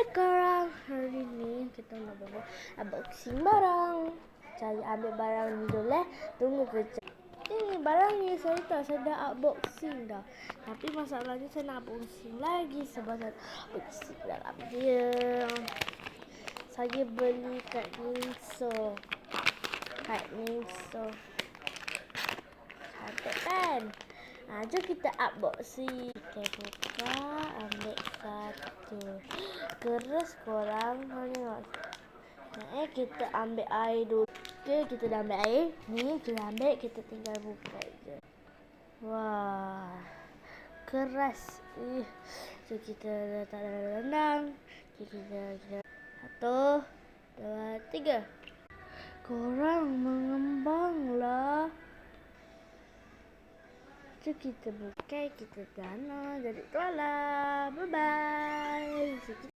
Hai korang, hari ni kita nak buat unboxing barang. Cari ambil barang ni dulu eh. Tunggu kejap. Ini barang ni saya tak saya dah unboxing dah. Tapi masalahnya saya nak unboxing lagi sebab saya unboxing dalam dia. Saya beli kat Minso. Kat Minso. Cantik kan? Ha, jom kita unboxing. Kita buka, ambil satu. Keras korang. Tengok. Nah, eh, kita ambil air dulu. Okay, kita dah ambil air. Ni, kita ambil. Kita tinggal buka je. Wah. Keras. Eh. So, kita letak dalam rendang. Okay, kita, kita. Satu. Dua, tiga. Korang mengembanglah. Jom kita buka, kita dana jadi tuala. Bye-bye.